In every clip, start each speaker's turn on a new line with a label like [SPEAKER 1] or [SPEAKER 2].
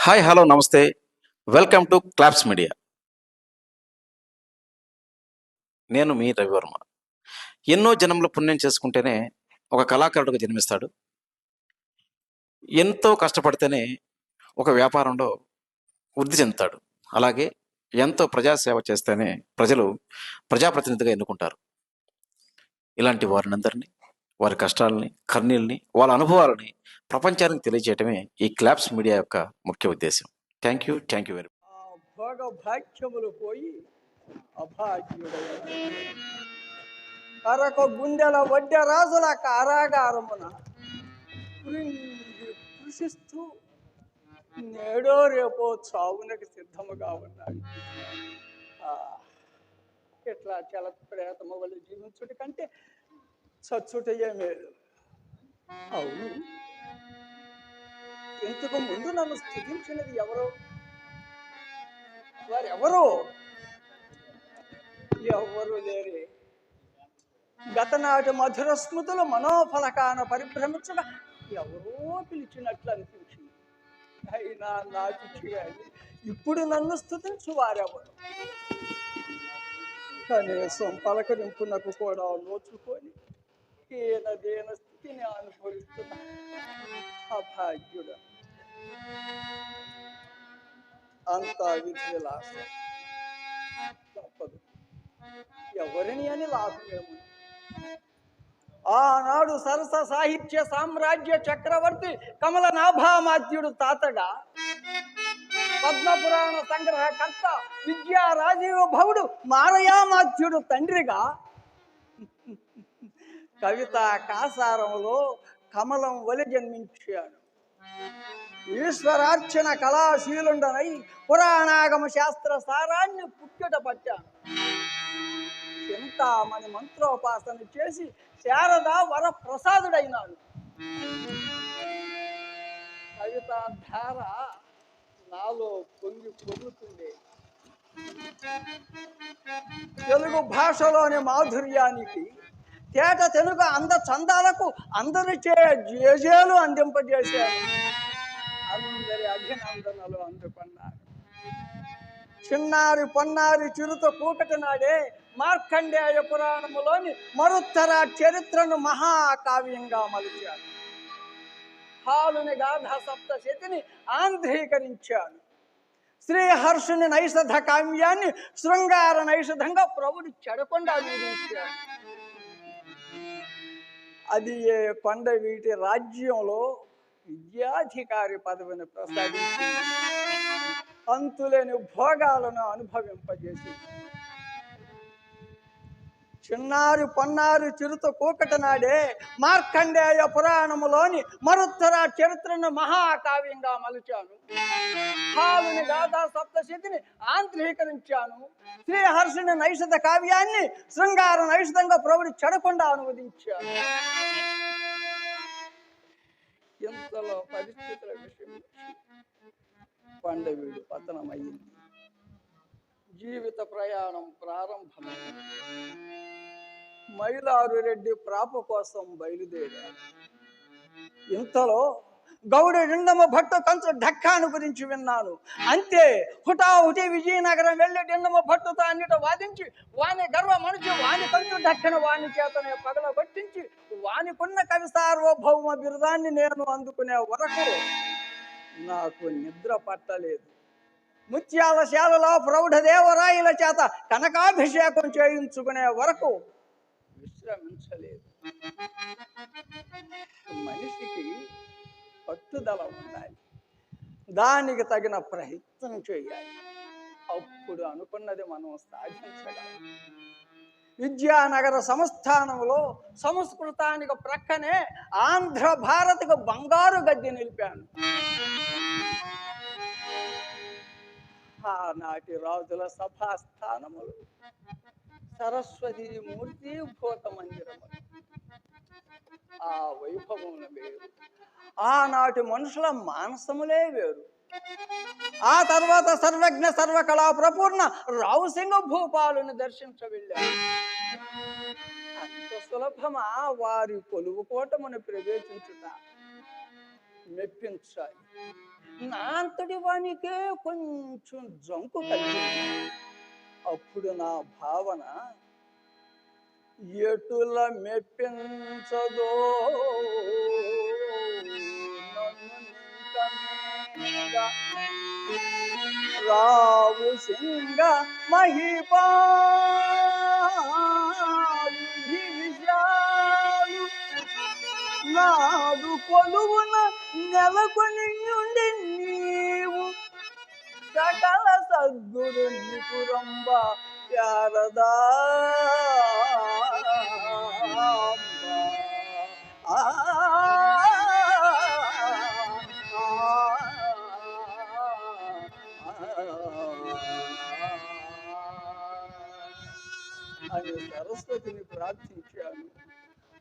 [SPEAKER 1] Hi hello నమస్తే. Welcome to claps media. నేను మీ రవివర్మ. ఎన్నో జనంలో పుణ్యం చేసుకుంటేనే ఒక కళాకారుడిగా జన్మిస్తాడు. ఎంతో కష్టపడితేనే ఒక వ్యాపారంలో వృద్ధి చెందుతాడు. అలాగే ఎంతో ప్రజాసేవ చేస్తేనే ప్రజలు ప్రజాప్రతినిధిగా ఎన్నుకుంటారు. ఇలాంటి వారినందరినీ వారి కష్టాలని కర్నీల్ని వాళ్ళ అనుభవాలని ప్రపంచానికి తెలియజేయటమే ఈ క్లాప్స్ మీడియా యొక్క ముఖ్య ఉద్దేశం. Thank you thank you very
[SPEAKER 2] ఆ భాగ్యములు పోయి అభాగ్యుడయ్యాడు గుండెల వడ్డ రాజుల కారాగారమున కృషిస్తూ నేడో రేపో చావునకి సిద్ధముగా ఉన్నాడు. ఇట్లా చల వల్ల జీవించుడి కంటే చచ్చుటయే మేలు అవును. ఇంతకు ముందు నన్ను స్థుతించినది ఎవరో? వారెవరు? ఎవరు లేరే? గతనాటి మధుర స్మృతులు మనోఫలకాన పరిభ్రమించగా ఎవరో పిలిచినట్లు అనిపించింది. అయినా నాకు చేయాలి ఇప్పుడు నన్ను స్థుతించు వారెవరు? కనీసం పలకరింపునకు కూడా నోచుకొని ఈయన దేన స్థితిని అనుభవిస్తున్న అభాగ్యుడు అంత విధి తప్పదు ఎవరిని అని లాభమేము ఆనాడు సరస సాహిత్య సామ్రాజ్య చక్రవర్తి కమలనాభామాత్యుడు తాతగా పద్మపురాణ సంగ్రహకర్త విద్యా రాజీవ భవుడు మారయామాత్యుడు తండ్రిగా కవిత కాసారంలో కమలం వలి జన్మించాడు. ఈశ్వరార్చన కళాశీలుండనై పురాణాగమ శాస్త్ర సారాన్ని పుట్టుట పట్టాను చింతామణి మంత్రోపాసన చేసి శారద వర ప్రసాదుడైనాడు కవిత ధార నాలో పొంగి పొంగుతుంది తెలుగు భాషలోని మాధుర్యానికి తేట తెలుగు అంద చందాలకు అందరి జేజేలు అందింపజేశారు అందరి అభినందనలు అందుకున్నారు. చిన్నారి పొన్నారి చిరుత కూకటి నాడే మార్కండేయ పురాణములోని మరుత్తర చరిత్రను మహాకావ్యంగా మలిచాడు. హాలుని గాథ సప్తశతిని ఆంధ్రీకరించాడు. శ్రీహర్షుని నైషధ కావ్యాన్ని శృంగార నైషధంగా ప్రభుడు చెడకుండా వీరించాడు అది ఏ వీటి రాజ్యంలో విద్యాధికారి పదవిని ప్రసాదించి అంతులేని భోగాలను అనుభవింపజేసింది. చిన్నారి పన్నారు చిరుత కూకట నాడే మార్కండేయ పురాణములోని మరుత్తర చరిత్రను మహాకావ్యంగా మలిచాను. హాలుని గాథా సప్తశతిని ఆంధ్రీకరించాను. శ్రీహర్షుని నైషధ కావ్యాన్ని శృంగార నైషధంగా ప్రభుడి చెడకుండా అనువదించాను. ఎంతలో పరిస్థితుల విషయం పండవీడు పతనమైంది జీవిత ప్రయాణం ప్రారంభమైంది. మైలారు రెడ్డి ప్రాప కోసం బయలుదేరాడు ఇంతలో గౌడి నిండమ భట్ట తంచు ఢక్కాను గురించి విన్నాను. అంతే హుటాహుటి విజయనగరం వెళ్ళి నిండమ భట్టతో అన్నిట వాదించి వాని గర్వ మనిషి వాని కంచు ఢక్కన వాని చేతనే పగల కొట్టించి వానికున్న కవి సార్వభౌమ బిరుదాన్ని నేను అందుకునే వరకు నాకు నిద్ర పట్టలేదు. ముత్యాల శాలలో ప్రౌఢదేవరాయల చేత కనకాభిషేకం చేయించుకునే వరకు విశ్రమించలేదు మనిషికి పట్టుదల ఉండాలి. దానికి తగిన ప్రయత్నం చేయాలి. అప్పుడు అనుకున్నది మనం సాధించగలం. విద్యానగర సంస్థానంలో సంస్కృతానికి ప్రక్కనే ఆంధ్ర భారత్కు బంగారు గద్దె నిలిపాను. ఆనాటి రాజుల సభాస్థానములు సరస్వతి మూర్తి భూత మందిరములు ఆ వైభవం వేరు. ఆనాటి మనుషుల మానసములే వేరు. ఆ తర్వాత సర్వజ్ఞ సర్వకళా ప్రపూర్ణ రావుసింగ భూపాలుని దర్శించ వెళ్ళారు అంత సులభమా? వారి కొలువు కోటమును ప్రవేశించుట. మెప్పించాలి నా అంతటి వానికే కొంచెం జంకు కలిగింది. అప్పుడు నా భావన ఎటుల మెప్పించదో రావు సింగ మహిపాలు నాడు కొలువున నెలకొని సకల సద్గురు నిపురంబ శారదా. అని సరస్వతిని ప్రార్థించాను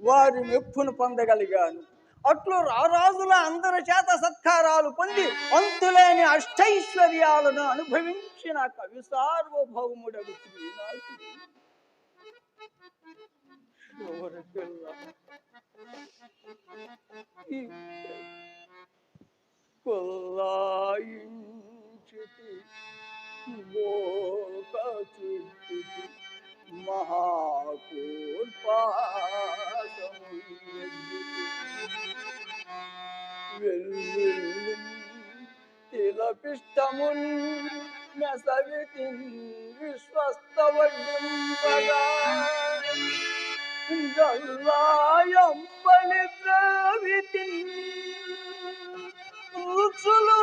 [SPEAKER 2] వారి మెప్పును పొందగలిగాను. అట్లు రారాజుల అందరి చేత సత్కారాలు పొంది అంతులేని అష్టైశ్వర్యాలను అనుభవించిన కవి సార్వభౌముడగు శ్రీనాథుడు. తిలపిష్టమున్ మెసవితి విశ్వస్తవడ్డింపగా ద్రవితి రుచులు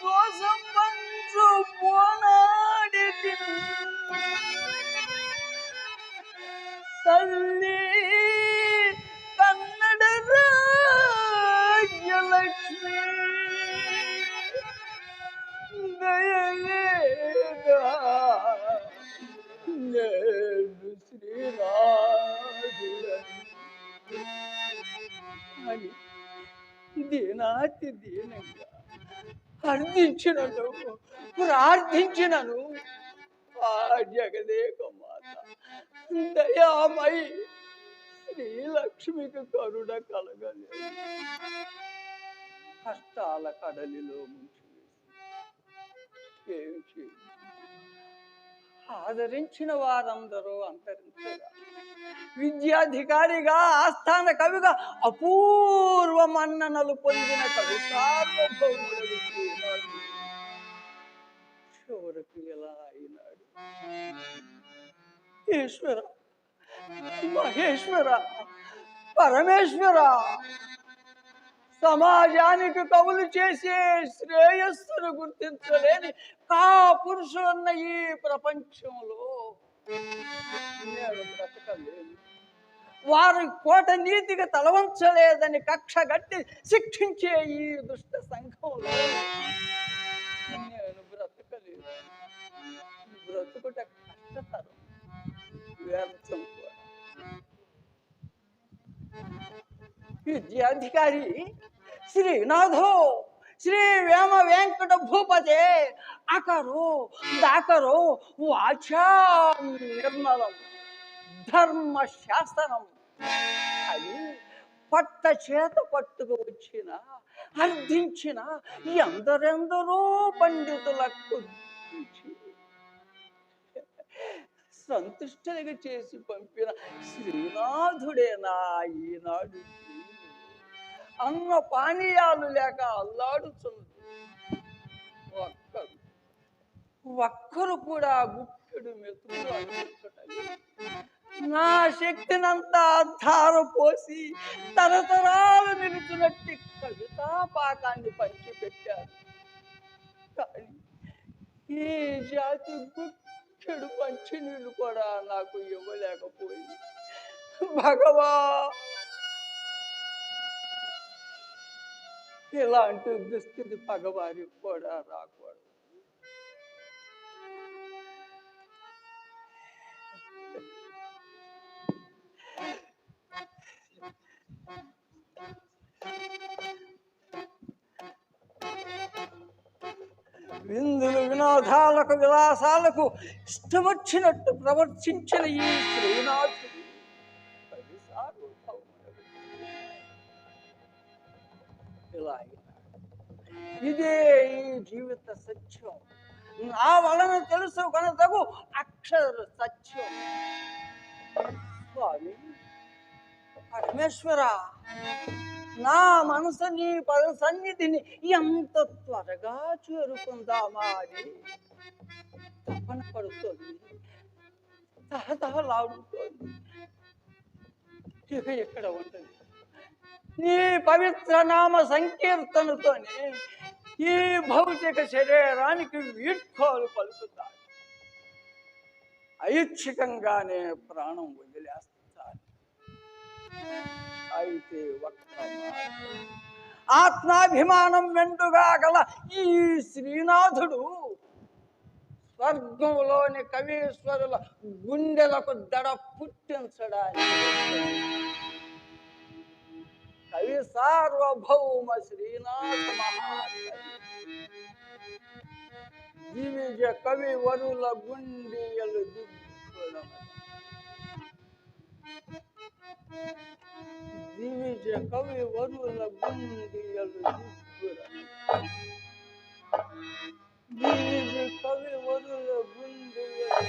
[SPEAKER 2] దోషం పంచు పోనాడితి తల్లి దీనాతి దీనంగా అర్థించినను ప్రార్థించినను. ఆ జగదేక మాత దయామయి శ్రీలక్ష్మికి కరుణ కలగలేదు. కష్టాల కడలిలో ముంచి ఏం చేయాలి? ఆదరించిన వారందరూ అంతరించగా విద్యాధికారిగా ఆస్థాన కవిగా అపూర్వ మన్ననలు పొందిన కవి సార్వభౌముడు చివరకు ఎలా అయినాడు? ఈశ్వర మహేశ్వర పరమేశ్వర సమాజానికి కవులు చేసే శ్రేయస్సును గుర్తించలేని పురుషులున్న ఈ ప్రపంచంలో. నేను బ్రతకలేను. కోట నీతికి తలవంచలేదని కక్ష గట్టి శిక్షించే ఈ దుష్ట సంఘంలో నేను బ్రతకలేను. బ్రతుకుట కష్టతరం. వ్యర్థం కూడా. విద్యాధికారి శ్రీనాథో శ్రీ వేమ వెంకట భూపతే అకరో దాకరో వాచా నిర్మలం ధర్మ శాసనం అది పట్ట చేత పట్టుకు వచ్చిన అర్థించిన ఎందరెందరో పండితులకు ఇచ్చి చేసి పంపిన శ్రీనాథుడే నా ఈనాడు? అన్న పానీయాలు లేక అల్లాడుచున్నది. ఒక్కరు కూడా గుప్పెడు మెతుకులు నా శక్తినంతా ధారపోసి తరతరాలు నిలుచున్నట్టి కవితా పాకాన్ని పంచిపెట్టారు. కానీ ఈ జాతి గుప్పెడు పంచి నీళ్ళు కూడా నాకు ఇవ్వలేకపోయింది. భగవా! ఇలాంటి దుస్థితి పగవారికి కూడా రాకూడదు. విందులు వినోదాలకు విలాసాలకు ఇష్టమొచ్చినట్టు ప్రవర్తించిన ఈ శ్రీనాథుడు ఇలా ఇదే ఈ జీవిత సత్యం. నా వలన తెలుసు కనతగు అక్షర సత్యం. స్వామి పరమేశ్వర. నా మనసు నీ పద సన్నిధిని ఎంత త్వరగా చేరుకుందామా అని తపన పడుతుంది. తహతహలాడుతోంది. ఇక ఎక్కడ ఉంటుంది? నీ పవిత్ర నామ సంకీర్తనతోనే ఈ భౌతిక శరీరానికి వీడ్కోలు పలుకుతాయి. ఐచ్ఛికంగానే ప్రాణం వదిలేస్తాయి. అయితే ఆత్మాభిమానం వెండుగా గల ఈ శ్రీనాథుడు స్వర్గంలోని కవీశ్వరుల గుండెలకు దడ పుట్టించడానికి కవి సార్వభౌమ శ్రీనాథ మహాకవి దివిజ కవి వరుల గుండియలు దిక్కులమట. దివిజ కవి వరుల గుండియలు దిక్కులమట. దివిజ కవి వరుల గుండియలు